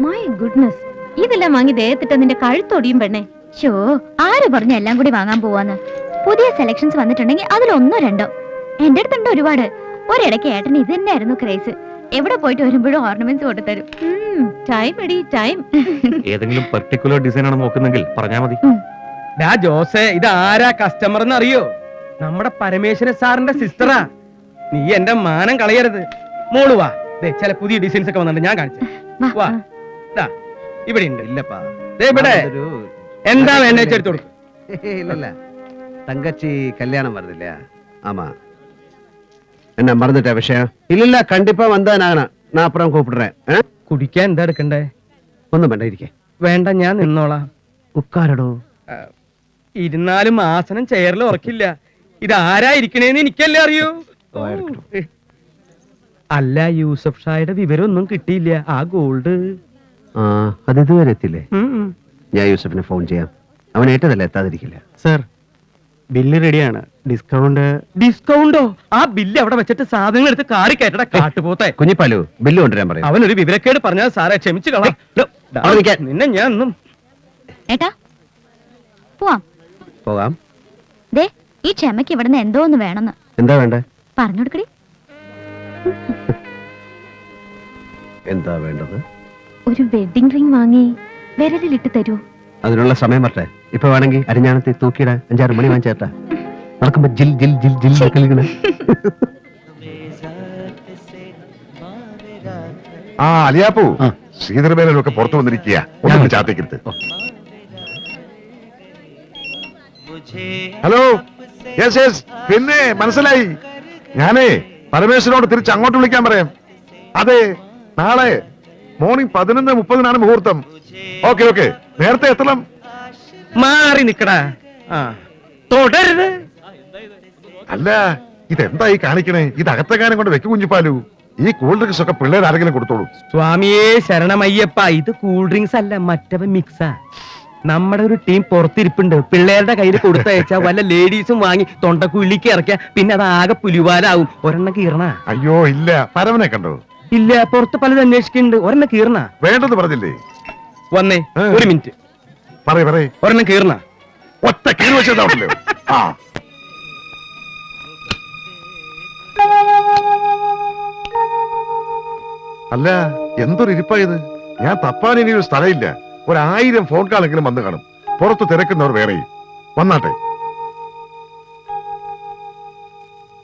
My goodness ഇതെല്ലാം വാങ്ങി ദേഹത്തിട്ട് നിന്റെ കഴുത്തൊടിയും പെണ്ണേ. ഷോ ആര് പറഞ്ഞ എല്ലാം കൂടി വാങ്ങാൻ പോവാന്ന്? പുതിയ സെലക്ഷൻസ് വന്നിട്ടുണ്ടെങ്കിൽ അതിലൊന്നോ രണ്ടോ? എന്റെ അടുത്തുണ്ട് ഒരുപാട്. ഒരിടയ്ക്ക് ഏട്ടന് ഇത് തന്നെയായിരുന്നു ക്രേസ് എവിടെ പോയിട്ട് വരുമ്പോഴും ഓർണമെന്റ്സ് കൊണ്ടുതരും ടൈം എടി ടൈം ഏതെങ്കിലും പെർട്ടിക്കുലർ ഡിസൈൻ ആണ് നോക്കുന്നെങ്കിൽ പറഞ്ഞാ മതി. ഡാ ജോസേ ഇത് ആരാ കസ്റ്റമർ എന്ന് അറിയോ നമ്മുടെ പരമേശ്വര സാറിന്റെ സിസ്റ്ററാ നീ എന്റെ മാനം കളയരുത്. മോൾ വാ. ദേ ചില പുതിയ ഡിസൈൻസ് ഒക്കെ വന്നിട്ടുണ്ട് ഞാൻ കാണിച്ചു വാ, ഇവിടെ ഉണ്ട് இல்லப்பா ദേ ഇവിടെ എന്താ വേണ്ട വെച്ചെടുത്തു കൊടുക്കും இல்ல இல்ல தங்கச்சி கல்யாணம் வருது இல்லையா ஆமா என்ன மறந்துட்ட விஷயம் இல்ல இல்ல கண்டிப்பா வந்தா நான் நான் அப்புறம் கூப்பிடுறேன் ஆ? കുടിക്കാൻ എന്താ എടുക്കണ്ടേ ഒന്നും വേണ്ട ഇരിക്കേ വേണ്ട ഞാൻ നിന്നോളാം ഉക്കാരടോ ആ, ഇരുന്നാലും ആസനം ചെയറിൽ ഉറക്കില്ല ഇത് ആരാ ഇരിക്കണേന്ന് എനിക്കല്ലേ അറിയൂ ഓ, എടുക്കണം. അല്ല യൂസഫ് ഷായുടെ വിവരം ഒന്നും കിട്ടിയില്ല ആ ഗോൾഡ് ആ അത് ഇതുവരെ എത്തില്ലേ ഞാൻ യൂസഫിനെ ഫോൺ ചെയ്യാം. അവൻ ഏറ്റതല്ല എത്താതിരിക്കില്ല? സർ ബില്ല് റെഡിയാണ്. ഡിസ്കൗണ്ട് ഡിസ്കൗണ്ടോ? ആ ബില്ല് അവിടെ വെച്ചിട്ട് സാധനങ്ങൾ എടുത്ത് കാറി കയറ്റട കാട്ടുപോത്തെ. കുഞ്ഞിപ്പാലു ബില്ല് കൊണ്ടുവരാൻ പറയും. അവൻ ഒരു വിവരക്കേട് പറഞ്ഞാൽ സാറേ ക്ഷമിച്ചു കളാം. നിന്നെ ഞാൻ ഒന്നും ഏട്ടാ പോവാം. പോകാം. ദേ ഈ ക്ഷമയ്ക്ക് ഇവിടുന്ന് എന്തോ ഒന്ന് വേണമെന്ന്. എന്താ വേണ്ടേ? പറഞ്ഞു കൊടുക്കടി എന്താ വേണ്ടത്? ഒരു വെഡിങ് റിംഗ് വാങ്ങി വിരലിലിട്ട് തരൂ. അതിനുള്ള സമയം വരട്ടെ. ഇപ്പൊ വേണമെങ്കിൽ അരിഞ്ഞാണത്തി തൂക്കിയിടാൻ അഞ്ചാറ് മണി വാങ്ങിച്ചേട്ടാ നടക്കുമ്പോ ജിൽ ജിൽ ജിൽ ജിൽ കളിക്കണ ആ അലിയാപ്പു. ശ്രീധരമേനൊക്കെ പുറത്തു വന്നിരിക്കുക ഒന്നും ചാത്തേക്കരുത് ഹലോ. യെസ് യെസ് പിന്നെ മനസ്സിലായി. ഞാനേ പരമേശ്വരനോട് തിരിച്ച് അങ്ങോട്ട് വിളിക്കാൻ പറയാം. അതെ നാളെ മോർണിംഗ് പതിനൊന്ന് മുപ്പതിനാണ് മുഹൂർത്തം. ഓക്കെ ഓക്കെ നേരത്തെ എത്തണം. മാറി നിക്കടാ. ആ. തുടരുത്. അല്ല ഇതെന്തായി കാണിക്കണേ? ഇത് അകത്തെങ്ങാനും കൊണ്ട് വെക്കു കുഞ്ഞിപ്പാലു. ഈ കൂൾ ഡ്രിങ്ക്സ് ഒക്കെ പിള്ളേർ ആരെങ്കിലും കൊടുത്തോളൂ. സ്വാമിയേ ശരണമയ്യപ്പ ഇത് കൂൾ ഡ്രിങ്ക്സ് അല്ല മറ്റവ മിക്സാ നമ്മുടെ ഒരു ടീം പുറത്തിരിപ്പുണ്ട്. പിള്ളേരുടെ കയ്യിൽ കൊടുത്തയച്ചാ വല്ല ലേഡീസും വാങ്ങി തൊണ്ടക്കുള്ളിക്ക് ഇറക്കിയ പിന്നെ അത് ആകെ പുലിവാലാവും. ഒരെണ്ണം കീറണ അയ്യോ ഇല്ല. പരവനെ കണ്ടോ? ഇല്ല പുറത്ത് പലത് അന്വേഷിക്കുന്നുണ്ട്. ഒരെണ്ണം കീറണ. വേണ്ടെന്ന് പറഞ്ഞില്ലേ? വന്നേ ഏ. ഒരു മിനിറ്റ്. പറയ പറയ്. ഒരെണ്ണം കീറണ. ഒറ്റ കീഴ് വെച്ചതാണല്ലോ ആ. അല്ല എന്തൊരു ഇരിപ്പായത് ഞാൻ തപ്പാൻ ഇനി ഒരു സ്ഥലമില്ല. ഒരായിരം ഫോൺ കാളെങ്കിലും വന്നു കാണും. പുറത്ത് തിരക്കുന്നവർ വേറെ വന്നാട്ടെ.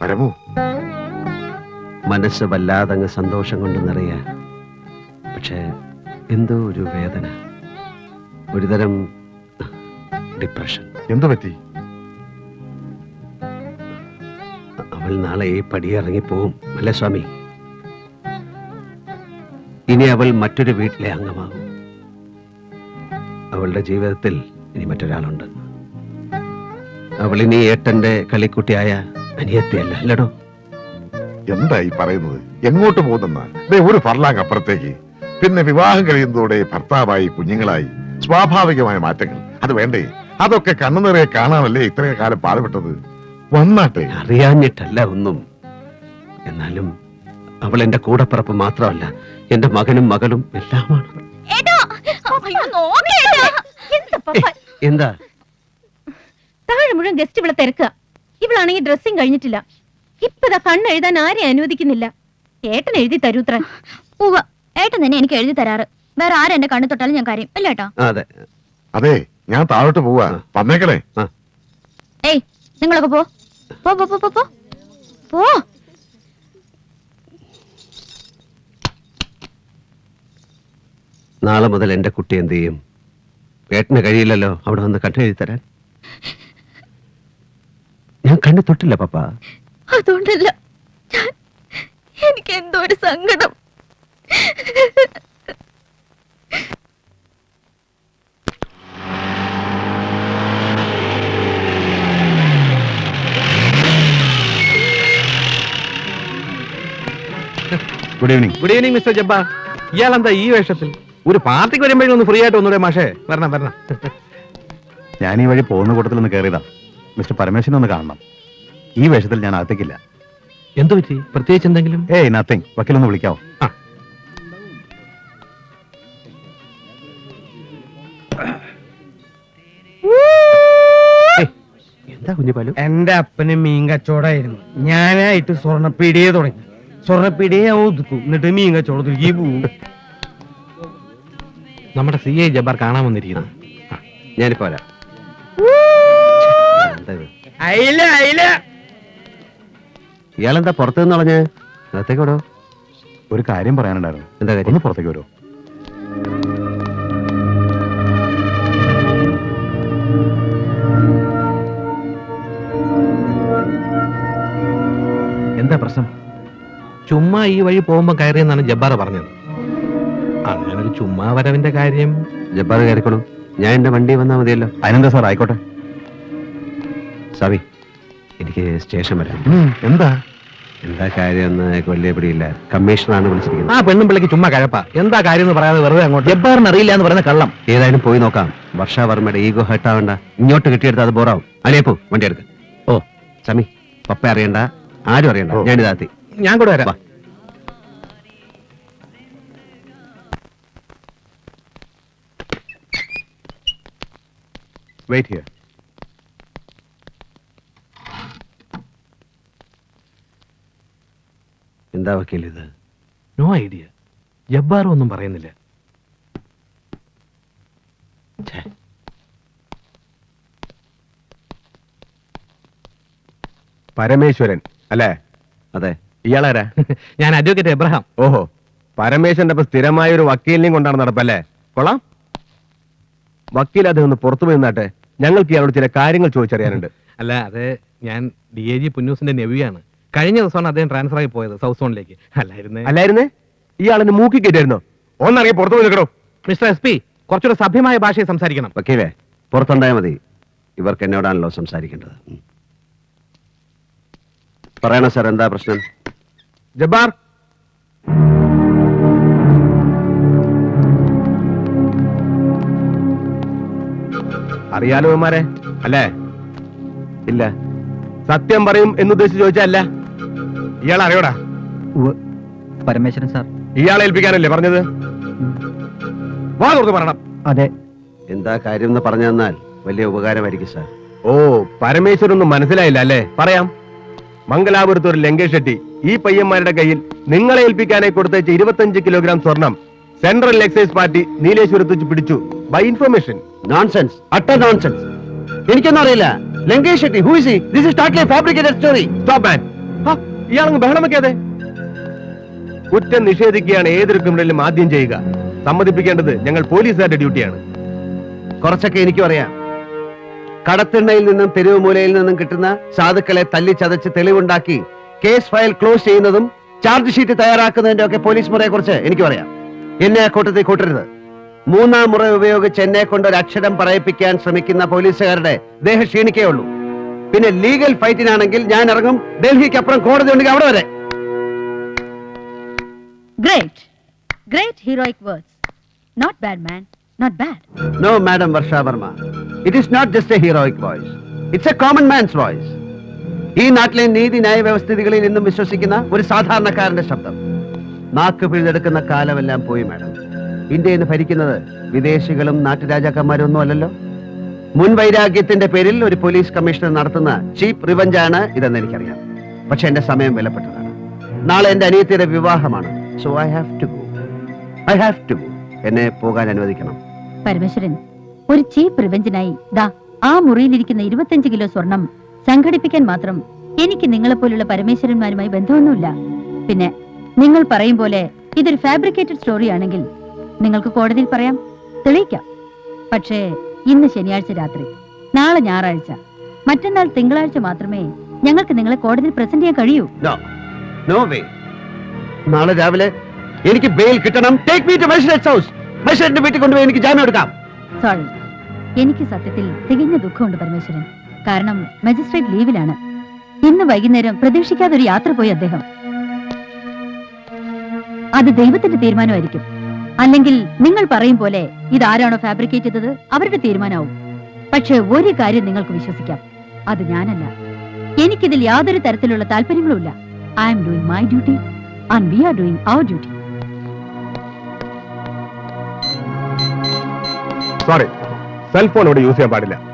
പരമു. മനസ്സ് വല്ലാതങ്ങ് സന്തോഷം കൊണ്ട് നിറയാ പക്ഷേ എന്തോ ഒരു വേദന. ഒരുതരം ഡിപ്രഷൻ എന്തു പറ്റി? അവൾ നാളെ ഈ പടിയിറങ്ങി പോവും അല്ലേ സ്വാമി? ഇനി അവൾ മറ്റൊരു വീട്ടിലെ അംഗമാകും. അവളുടെ ജീവിതത്തിൽ ഇനി മറ്റൊരാളുണ്ട്. അവൾ ഇനി ഏട്ടന്റെ കളിക്കുട്ടിയായ അനിയത്തിയല്ല അല്ലടോ? എന്തായി പറയുന്നത്? എങ്ങോട്ട് പോകുന്ന ഒരു ഫർലാങ് അപ്പുറത്തേക്ക്. പിന്നെ വിവാഹം കഴിയുന്നതോടെ ഭർത്താവായി കുഞ്ഞുങ്ങളായി. സ്വാഭാവികമായ മാറ്റങ്ങൾ. അത് വേണ്ടേ? അതൊക്കെ കണ്ണു നിറയെ കാണാനല്ലേ ഇത്രയും കാലം പാടുപെട്ടത്? വന്നാട്ടെ. അറിയാഞ്ഞിട്ടല്ല ഒന്നും. എന്നാലും അവൾ എന്റെ കൂടപ്പിറപ്പ് മാത്രമല്ല എന്റെ മകനും മകളും എല്ലാമാണ്. എന്താ താഴെ മുഴുവൻ ഗസ്റ്റ് ഇവിടെ തിരക്കുക. ഇവളാണെങ്കിൽ ഡ്രസ്സിങ് കഴിഞ്ഞിട്ടില്ല. ഇപ്പതാ കണ്ണ് എഴുതാൻ ആരെയും അനുവദിക്കുന്നില്ല. ഏട്ടൻ എഴുതി തരൂത്ര ഉവ്വ ഏട്ടൻ തന്നെ എനിക്ക് എഴുതി തരാറ്. വേറെ ആരും എന്റെ കണ്ണു തൊട്ടാലും ഞാൻ കാര്യം. അല്ല ഏട്ടാ അതെ. അതെ ഞാൻ താഴോട്ട് പോവാ. വന്നേക്കണേ. ഏയ് നിങ്ങളൊക്കെ പോ. പോ പോ പോ, പോ പോ. പോ. നാളെ മുതൽ എന്റെ കുട്ടി എന്ത് ചെയ്യും? ഏട്ടന് കഴിയില്ലല്ലോ അവിടെ വന്ന് കണ്ണെഴുതി തരാൻ. ഞാൻ കണ്ണു തൊട്ടില്ല പപ്പ. അതുകൊണ്ടല്ല ഞാൻ എനിക്ക് എന്തോ ഒരു സങ്കടം. Good evening good evening mister ജബ്ബ ഇയാൾ എന്താ ഈ വേഷത്തിൽ? ഒരു പാർട്ടിക്ക് വരുമ്പോഴും ഒന്ന് ഫ്രീ ആയിട്ട് ഒന്നുകൂടെ മാഷേ? വരണം വരണം. ഞാൻ ഈ വഴി പോകുന്ന കൂട്ടത്തിൽ ഒന്ന് കയറിയതാ മിസ്റ്റർ പരമേശ്വരൻ ഒന്ന് കാണണം. ഈ വേഷത്തിൽ ഞാൻ അകത്തേക്കില്ല. എന്തു പറ്റി? പ്രത്യേകിച്ച് എന്തെങ്കിലും? ഏയ് നത്തിങ് വക്കീലൊന്ന് വിളിക്കാവോ? എന്താ കുഞ്ഞിപ്പാലു എന്റെ അപ്പന് മീൻ കച്ചവടമായിരുന്നു. ഞാനായിട്ട് സ്വർണപ്പീടിയെ തുടങ്ങി. സ്വർണപ്പീടിയെ ഒതുക്കും. എന്നിട്ട് മീൻ കച്ചവടത്തിലേക്ക് പോവും. നമ്മുടെ സി ഐ ജബ്ബാർ കാണാൻ വന്നിരിക്കുന്നു. ഞാനിപ്പോ അയില അയില! ഇയാളെന്താ പുറത്തു നിന്ന് കളഞ്ഞ്? അകത്തേക്ക് വിടോ ഒരു കാര്യം പറയാനുണ്ടായിരുന്നു. എന്താ കാര്യം? ഒന്ന് പുറത്തേക്ക് വരുമോ എന്താ പ്രശ്നം? ചുമ്മാ ഈ വഴി പോകുമ്പോ കയറിയെന്നാണ് ജബ്ബാർ പറഞ്ഞത്. അങ്ങനെ ഒരു ചുമ്മാ വരവിന്റെ കാര്യം. ജബ്ബാർ കയറിക്കോളൂ. ഞാൻ എന്റെ വണ്ടി വന്നാൽ മതിയല്ലോ. അതിനെന്താ സാർ? ആയിക്കോട്ടെ. സാവി എനിക്ക് സ്റ്റേഷൻ വരാം. എന്താ? എന്താ കാര്യം എന്ന് കൊല്ലേ വലിയ പിടിയില്ല. കമ്മീഷണറാണ് വിളിച്ചിരിക്കുന്നത്. ആ പെണ്ണും പിള്ളിക്ക് ചുമ്മാ കഴപ്പ. എന്താ കാര്യം എന്ന് പറയാതെ വെറുതെ അങ്ങോട്ട്. ജബ്ബാറിന് അറിയില്ല എന്ന് പറയുന്ന കള്ളം. ഏതായാലും പോയി നോക്കാം. വർഷാവർമ്മയുടെ ഈഗോ ഹേർട്ടാവണ്ട ഇങ്ങോട്ട് കിട്ടിയെടുത്ത് അത് ബോറാവും അലിയപ്പോ വണ്ടി എടുക്ക. ഓ. സമി പപ്പ അറിയണ്ട. ആരും അറിയണ്ട. ഞാൻ ഇതാത്തി. ഞാൻ കൂടെ വരാം. വെയിറ്റ് ഹിയർ എന്താ വക്കീൽ ഇത്? No idea. ജബ്ബാറും ഒന്നും പറയുന്നില്ല. പരമേശ്വരൻ അല്ലേ? അതെ. ഇയാളാരാ? ഞാൻ അഡ്വക്കേറ്റ് എബ്രഹാം. ഓഹോ. പരമേശ്വരന്റെ അപ്പൊ സ്ഥിരമായ ഒരു വക്കീലിനെയും കൊണ്ടാണ് നടപ്പല്ലേ? കൊള്ളാം. വക്കീൽ അദ്ദേഹം ഒന്ന് പുറത്തു പോയി നിന്നാട്ടെ. ഞങ്ങൾക്ക് ഇയാളോട് ചില കാര്യങ്ങൾ ചോദിച്ചറിയാനുണ്ട്. അല്ല അതെ ഞാൻ ഡി എ ജി പുന്നൂസിന്റെ നെവിയാണ്. കഴിഞ്ഞ ദിവസമാണ് അദ്ദേഹം ട്രാൻസ്ഫർ ആയി പോയത് സൗത്ത് സോണിലേക്ക് അല്ലായിരുന്നേ? അല്ലായിരുന്നേ? ഇയാളെന്നെ മൂക്കി കയറ്റായിരുന്നോ? ഒന്നറിയ പുറത്തു പോയി നിൽക്കണോ? മിസ്റ്റർ എസ് പി കുറച്ചുകൂടെ സഭ്യമായ ഭാഷയിൽ സംസാരിക്കണം. വക്കീലേ പുറത്തുണ്ടായാൽ മതി. ഇവർക്ക് എന്നോടാണല്ലോ സംസാരിക്കേണ്ടത്. പറയണ സാർ എന്താ പ്രശ്നം? ജബ്ബാർ. അറിയാലോ അല്ലേ? ഇല്ല. സത്യം പറയും എന്ന് എന്നുദ്ദേശിച്ച് ചോദിച്ചല്ല ഇയാൾ അറിയോടാ? പരമേശ്വരൻ സാർ. ഇയാളെ ഏൽപ്പിക്കാനല്ലേ പറഞ്ഞത്? വാ തുറന്ന് പറയണം. അതെ. എന്താ കാര്യം എന്ന് പറഞ്ഞു തന്നാൽ വലിയ ഉപകാരമായിരിക്കും സാർ. ഓ പരമേശ്വരൻ ഒന്നും മനസ്സിലായില്ല അല്ലേ? പറയാം. മംഗലാപുരത്ത് ഒരു ലങ്കേഷ് ഷെട്ടി ഈ പയ്യന്മാരുടെ കയ്യിൽ നിങ്ങളെ ഏൽപ്പിക്കാനായി കൊടുത്തയച്ച ഇരുപത്തഞ്ച് കിലോഗ്രാം സ്വർണം സെൻട്രൽ എക്സൈസ് പാർട്ടി നീലേശ്വരത്ത് വെച്ച് പിടിച്ചു. ബൈ ഇൻഫർമേഷൻ നോൺസെൻസ് അട്ട നോൺസെൻസ് എനിക്കൊന്നും അറിയില്ല. Lankesh Shetty who is this is totally fabricated story stop man ഇയാളങ്ങ് ബഹളം വെക്കാതെ. കുറ്റം നിഷേധിക്കുകയാണ് ഏതൊരു ക്രിമിനലും ആദ്യം ചെയ്യുക. സമ്മതിപ്പിക്കേണ്ടത് ഞങ്ങൾ പോലീസുകാരുടെ ഡ്യൂട്ടിയാണ് കുറച്ചൊക്കെ എനിക്കും അറിയാം. കടത്തെണ്ണയിൽ നിന്നും തെരുവ് മൂലയിൽ നിന്നും കിട്ടുന്ന സാധുക്കളെ തല്ലി ചതച്ച് തെളിവുണ്ടാക്കി കേസ് ഫയൽ ക്ലോസ് ചെയ്യുന്നതും ചാർജ് ഷീറ്റ് തയ്യാറാക്കുന്നതിന്റെ ഒക്കെ പോലീസ് മുറയെ കുറിച്ച് എനിക്ക് അറിയാം. എന്നെ ആ കൂട്ടത്തിൽ കൂട്ടരുത്. മൂന്നാം മുറ ഉപയോഗിച്ച് എന്നെ കൊണ്ട് ഒരു അക്ഷരം പറയിപ്പിക്കാൻ ശ്രമിക്കുന്ന പോലീസുകാരുടെ ദേഹം ക്ഷീണിക്കേ ഉള്ളൂ പിന്നെ ലീഗൽ ഫൈറ്റിനാണെങ്കിൽ ഞാൻ ഇറങ്ങും. ഡൽഹിക്ക് അപ്പുറം കോടതി ഉണ്ടെങ്കിൽ അവിടെ വരെ. Great great heroic words not bad man not bad no madam Varsha Varma it is not just a heroic voice it's a common man's voice ഈ നാട്ടിലെ നീതി ന്യായ വ്യവസ്ഥിതികളിൽ നിന്നും വിശ്വസിക്കുന്ന ഒരു സാധാരണക്കാരന്റെ ശബ്ദം. നാക്ക് പിഴുതെടുക്കുന്ന കാലമെല്ലാം പോയി മാഡം ഇന്ത്യ ഇന്ന് ഭരിക്കുന്നത് വിദേശികളും നാട്ടുരാജാക്കന്മാരും ഒന്നും അല്ലല്ലോ. മുൻ വൈരാഗ്യത്തിന്റെ പേരിൽ ഒരു പോലീസ് കമ്മീഷണർ നടത്തുന്ന ചീപ്പ് റിവഞ്ചാണ് ഇതെന്ന് എനിക്കറിയാം. പക്ഷെ എന്റെ സമയം വിലപ്പെട്ടതാണ്. നാളെ എന്റെ അനിയത്തിയുടെ വിവാഹമാണ്. So I have to go I have to go എന്നെ പോകാൻ അനുവദിക്കണം. പരമേശ്വരൻ ഒരു ചീപ്പ് റിവഞ്ചിനായി ദാ ആ മുറിയിലിരിക്കുന്ന ഇരുപത്തിയഞ്ച് കിലോ സ്വർണം സംഘടിപ്പിക്കാൻ മാത്രം എനിക്ക് നിങ്ങളെ പോലുള്ള പരമേശ്വരന്മാരുമായി ബന്ധമൊന്നുമില്ല. പിന്നെ നിങ്ങൾ പറയും പോലെ ഇതൊരു ഫാബ്രിക്കേറ്റഡ് സ്റ്റോറി ആണെങ്കിൽ നിങ്ങൾക്ക് കോടതിയിൽ പറയാം. തെളിയിക്കാം. പക്ഷേ ഇന്ന് ശനിയാഴ്ച രാത്രി നാളെ ഞായറാഴ്ച മറ്റന്നാൾ തിങ്കളാഴ്ച മാത്രമേ ഞങ്ങൾക്ക് നിങ്ങളെ കോടതിയിൽ പ്രസന്റ് ചെയ്യാൻ കഴിയൂ. നാളെ രാവിലെ എനിക്ക് ബെയിൽ കിട്ടണം. Take me to magistrate house മജിസ്ട്രേറ്റിന്റെ വീട്ടിൽ കൊണ്ടുപോയി എനിക്ക് ജാമ്യം എടുക്കാം. സോറി എനിക്ക് സത്യത്തിൽ തികഞ്ഞ ദുഃഖമുണ്ട് പരമേശ്വരൻ. കാരണം മജിസ്ട്രേറ്റ് ലീവിലാണ്. ഇന്ന് വൈകുന്നേരം പ്രതീക്ഷിക്കാതെ ഒരു യാത്ര പോയി അദ്ദേഹം. അത് ദൈവത്തിന്റെ തീരുമാനമായിരിക്കും. അല്ലെങ്കിൽ നിങ്ങൾ പറയും പോലെ ഇതാരാണോ ഫാബ്രിക്കേറ്റ് ചെയ്തത്? അവരുടെ തീരുമാനമാവും. പക്ഷെ ഒരു കാര്യം നിങ്ങൾക്ക് വിശ്വസിക്കാം. അത് ഞാനല്ല. എനിക്കിതിൽ യാതൊരു തരത്തിലുള്ള താല്പര്യങ്ങളുമില്ല I am doing my duty and we are doing our duty sorry cellphone ഇവിടെ യൂസ് ചെയ്യാൻ പാടില്ല.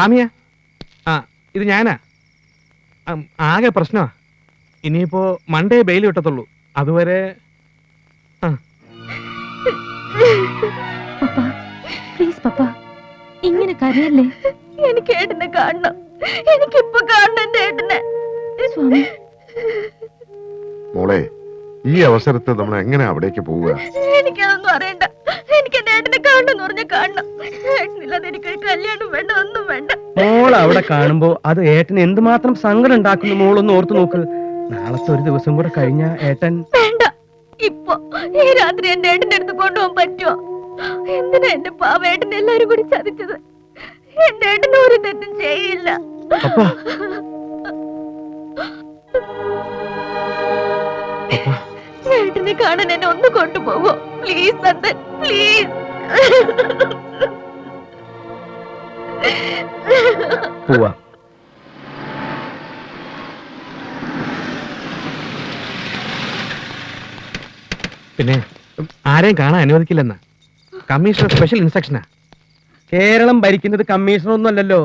സ്വാമിയാ ആ ഇത് ഞാനാ. അം, ആകെ പ്രശ്നമാ. ഇനിയിപ്പോ മൺഡേ ബെയിൽ കിട്ടത്തുള്ളൂ. അതുവരെ പപ്പ പ്ലീസ് പപ്പ ഇങ്ങനെ കരയല്ലേ? എനിക്ക് ഏട്ടനെ കാണണം. എനിക്കിപ്പോ കാണണം എന്റെ ഏട്ടനെ. സ്വാമി. മോളെ ഈ അവസരത്തെ നമ്മൾ എങ്ങനെ അവിടേക്ക് പോവുക? എനിക്കതൊന്നും അറിയണ്ട. എന്റെ ഏട്ടനെ കാണണം എന്ന് പറഞ്ഞ കാണണം. ഏട്ടനില്ലാതെ എനിക്കൊരു കല്യാണം വേണ്ട ഒന്നും വേണ്ട. മോൾ അവിടെ കാണുമ്പോ അത് ഏട്ടന് എന്തുമാത്രം സങ്കടം ഉണ്ടാക്കുന്നു മോളൊന്ന് ഓർത്തു നോക്ക്. നാളത്തെ ഒരു ദിവസം കൂടെ കഴിഞ്ഞ ഏട്ടൻ വേണ്ട. ഇപ്പൊ ഈ രാത്രി എന്റെ ഏട്ടന്റെ അടുത്ത് കൊണ്ടുപോകാൻ പറ്റുമോ എന്തിനാ എന്റെ പാവേട്ടനെ എല്ലാരും കൂടി ചതിച്ചത്? എന്റെ ഏട്ടന് ഒരു തെറ്റും ചെയ്യില്ല. അപ്പാ. ഏട്ടനെ കാണാൻ എന്നെ ഒന്ന് കൊണ്ടുപോകോ പ്ലീസ് നന്ദൻ പ്ലീസ് പോവാ. പിന്നെ ആരെയും കാണാൻ അനുവദിക്കില്ലെന്ന? കമ്മീഷണർ സ്പെഷ്യൽ ഇൻസ്ട്രക്ഷനാ കേരളം ഭരിക്കുന്നത് കമ്മീഷണർ ഒന്നും അല്ലല്ലോ.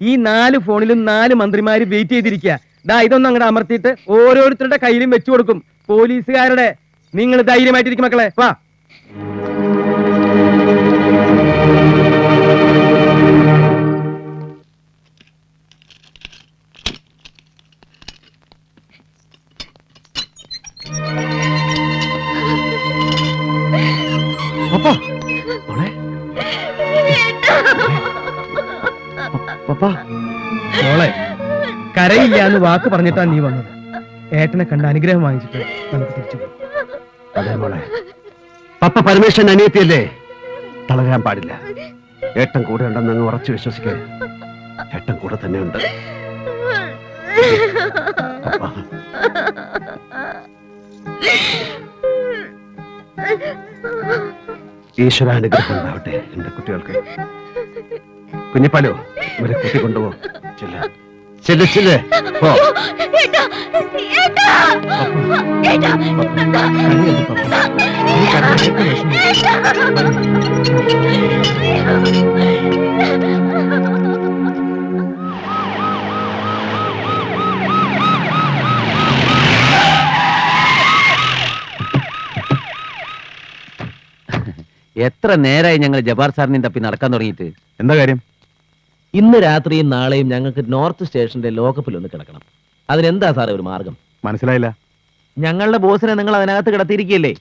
ഈ നാല് ഫോണിലും നാല് മന്ത്രിമാര് വെയിറ്റ് ചെയ്തിരിക്കുക ദാ ഇതൊന്നും അങ്ങോട്ട് അമർത്തിയിട്ട് ഓരോരുത്തരുടെ കയ്യിലും വെച്ചു കൊടുക്കും. പോലീസുകാരുടെ നിങ്ങൾ ധൈര്യമായിട്ടിരിക്കും മക്കളെ. വാ. മോളെ. കരയില്ല എന്ന് വാക്ക് പറഞ്ഞിട്ടാണ് നീ വന്നത്. ഏട്ടനെ കണ്ട് അനുഗ്രഹം വാങ്ങിച്ചിട്ട്. നമുക്ക് തിരിച്ചു അതെ മോളെ. പപ്പ പരമേശ്വരൻ അനിയത്തിയല്ലേ? തളരാൻ പാടില്ല. ഏട്ടൻ കൂടെ ഉണ്ടെന്ന് അങ്ങ് ഉറച്ചു വിശ്വസിക്കേ. ഏട്ടൻ കൂടെ തന്നെ ഉണ്ട്. ഈശ്വരാനുഗ്രഹം ഉണ്ടാവട്ടെ എന്റെ കുട്ടികൾക്ക്. കുഞ്ഞിപ്പാലോ ഇവരെ കുട്ടി കൊണ്ടുപോ. ചെല്ല. ചെല്ല് ചെല്ല്. പോ. എത്ര നേരായി ഞങ്ങൾ ജബാർ സാറിനെയും തപ്പി നടക്കാൻ തുടങ്ങിയിട്ട്? എന്താ കാര്യം? ഇന്ന് രാത്രിയും നാളെയും ഞങ്ങൾക്ക് നോർത്ത് സ്റ്റേഷന്റെ ലോക്കപ്പിൽ ഒന്ന് കിടക്കണം. അതിനെന്താ സാറേ ഒരു മാർഗം? മനസ്സിലായില്ല. ഞങ്ങളുടെ ബോസിനെ നിങ്ങൾ അതിനകത്ത് കിടത്തിയിരിക്കുകയല്ലേ?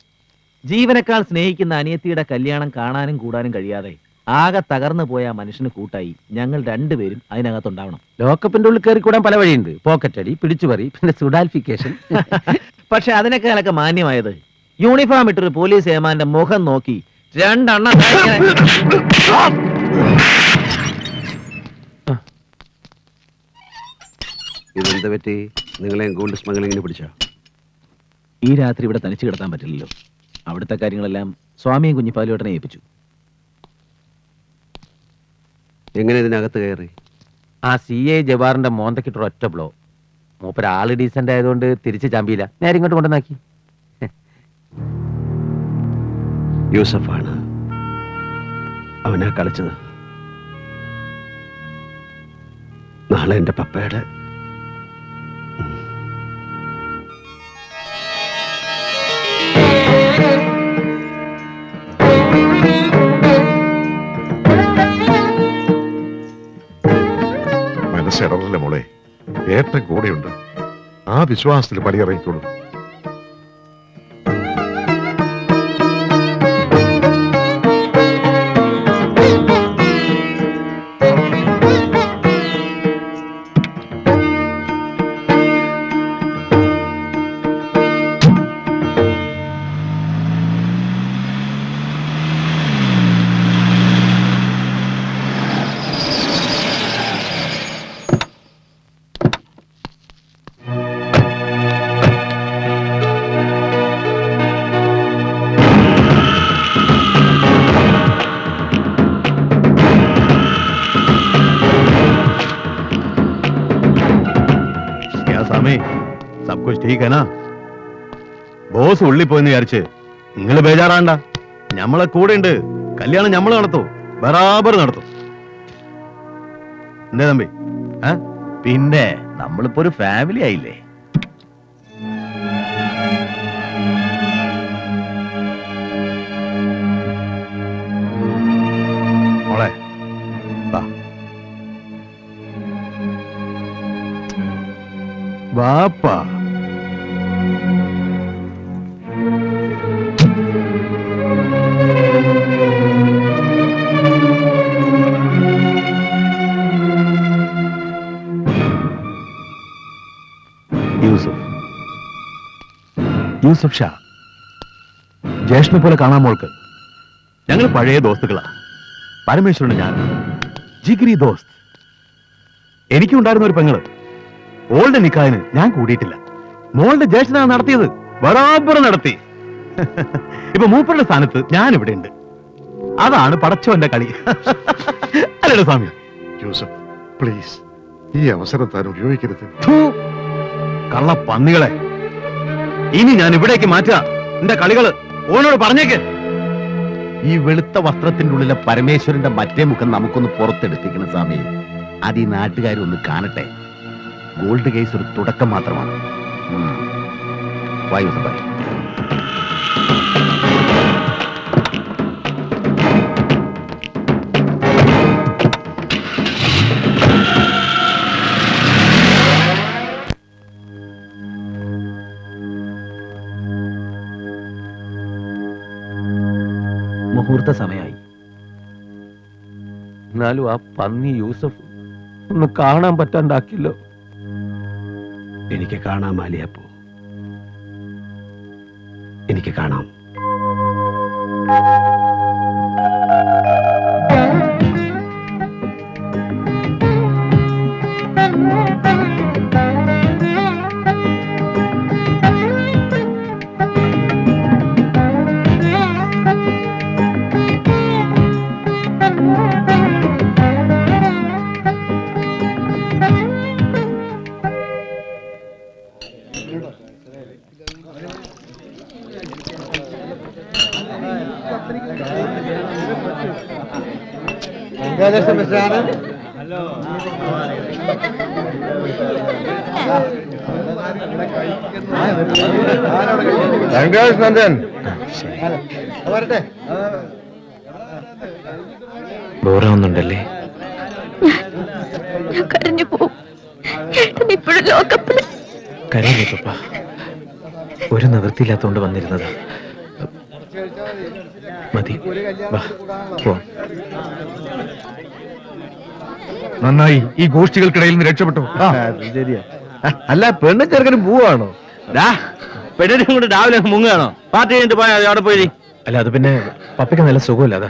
ജീവനക്കാൾ സ്നേഹിക്കുന്ന അനിയത്തിയുടെ കല്യാണം കാണാനും കൂടാനും കഴിയാതെ ആകെ തകർന്നു പോയ ആ മനുഷ്യന് കൂട്ടായി ഞങ്ങൾ രണ്ടുപേരും അതിനകത്തുണ്ടാവണം. ലോക്കപ്പിന്റെ ഉള്ളിൽ കയറി കൂടാൻ പല വഴിയുണ്ട്. പോക്കറ്റ് അടി പിടിച്ചുപറി പിന്നെ സുഡാൽഫിക്കേഷൻ. പക്ഷെ അതിനേക്കാളൊക്കെ മാന്യമായത് യൂണിഫോം ഇട്ടൊരു പോലീസ് ഏമാന്റെ മുഖം നോക്കി രണ്ടെണ്ണം ഇതെന്ത് പറ്റി? നിങ്ങളെ ഗോൾഡ് സ്മഗ്ലിങ്ങിന് പിടിച്ചോ? ഈ രാത്രി ഇവിടെ തനിച്ച് കിടത്താൻ പറ്റില്ലല്ലോ. അവിടുത്തെ കാര്യങ്ങളെല്ലാം സ്വാമിയും കുഞ്ഞിപ്പാലുവേട്ടനെ ഏൽപ്പിച്ചു. എങ്ങനെ ഇതിനകത്ത് കയറി? ആ സി എ ജവാറിന്റെ മോന്തക്കിട്ടൊരു ഒറ്റ ബ്ലോ. മൂപ്പര് ആൾ ഡീസന്റ് ആയതുകൊണ്ട് തിരിച്ച് ചാമ്പിയില്ല. നേരെ ഇങ്ങോട്ട് കൊണ്ടുവന്നാക്കി. യൂസഫാണ് അവനാ കളിച്ചത്. നാളെ എന്റെ പപ്പയുടെ മനസ്സിടറില്ല മോളെ ഏട്ടൻ കൂടെയുണ്ട്. ആ വിശ്വാസത്തിൽ പടിയിറങ്ങിക്കോളൂ. ठीक है ना ബോസ് ഉള്ളി പോയെന്ന് വിചാരിച്ച് നിങ്ങൾ ബേജാറാണ്ട ഞമ്മളെ കൂടെ ഉണ്ട് കല്യാണം ഞമ്മള് നടത്തും ബറാബർ നടത്തും എന്തേ തമ്പി പിന്നെ നമ്മളിപ്പോ ഒരു ഫാമിലി ആയില്ലേ മോളെ വാ വാപ്പാ യൂസുഫ് ഷാ. ജ്യേഷ്ഠനെ പോലെ കാണാൻ മോൾക്ക്. ഞങ്ങൾ പഴയ ദോസ്തുക്കളാ പരമേശ്വരന് ഞാൻ. ജിഗിരി ദോസ്ത്. എനിക്കുണ്ടായിരുന്ന ഒരു പെങ്ങൾ. ഓളുടെ നിക്കായന് ഞാൻ കൂടിയിട്ടില്ല. മോളുടെ ജ്യേഷ്ഠനാണ് നടത്തിയത്. ബറാബർ നടത്തി. ഇപ്പൊ മൂപ്പരുടെ സ്ഥാനത്ത് ഞാൻ ഇവിടെ ഉണ്ട്. അതാണ് പടച്ചവന്റെ കളി. അല്ലേ സ്വാമി. യൂസഫ് പ്ലീസ് ഈ അവസരം താൻ ഉപയോഗിക്കരുത്. കള്ള പന്നികളെ. ഇനി ഞാൻ ഇവിടേക്ക് മാറ്റാ എന്റെ കളികൾ ഓനോട് പറഞ്ഞേക്ക്. ഈ വെളുത്ത വസ്ത്രത്തിന്റെ ഉള്ളിലെ പരമേശ്വരന്റെ മറ്റേ മുഖം നമുക്കൊന്ന് പുറത്തെടുപ്പിക്കണം സ്വാമി. അത് ഈ നാട്ടുകാരൊന്ന് കാണട്ടെ. ഗോൾഡ് കേസ് ഒരു തുടക്കം മാത്രമാണ്. വായു സഭായി മുഹൂർത്ത സമയമായി. എന്നാലും ആ പന്നി യൂസഫ് ഒന്ന് കാണാൻ പറ്റാണ്ടാക്കില്ലോ എനിക്ക് കാണാം മാലിയപ്പോ. എനിക്ക് കാണാം. നന്ദൻ. ബോറാവുന്നുണ്ടല്ലേ? ഞാൻ കരഞ്ഞു പോകും. ഇപ്പോഴും ലോകപ്പിൽ കരയില്ലേ പപ്പ? ഒരു നിവൃത്തിയില്ലാത്തോണ്ട് വന്നിരുന്നത്. മതി. നന്നായി. ഈ ഗോഷ്ടികൾക്കിടയിൽ നിന്ന് രക്ഷപ്പെട്ടു. ശരിയാ. അല്ല പെണ്ണു ചെറുക്കനും പോവാണോ പെണ്ണിനെ കൊണ്ട് രാവിലെ മുങ്ങാണോ പാർട്ടി കഴിഞ്ഞിട്ട് പോയാ അവിടെ പോയി അല്ല അത് പിന്നെ പപ്പയ്ക്ക് നല്ല സുഖമില്ല അതാ.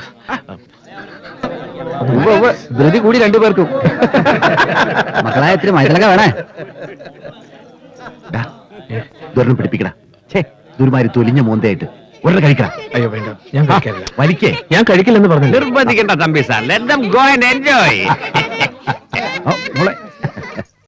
ധൃതി കൂടി രണ്ടുപേർക്കും മക്കളായ ഇത്തിരി മൈതലൊക്കെ വേണേ. ദൂരം പിടിപ്പിക്കട. ദുരുമാരി തൊലിഞ്ഞ മോന്തയായിട്ട് ഒരെണ്ണം കഴിക്കാം അയ്യോ വേണ്ട. ഞാൻ കഴിക്കില്ല. വലിക്കേ. ഞാൻ കഴിക്കില്ലെന്ന് പറഞ്ഞു നിർബന്ധിക്കേണ്ട Thampi sir. Let them go and enjoy മോളെ.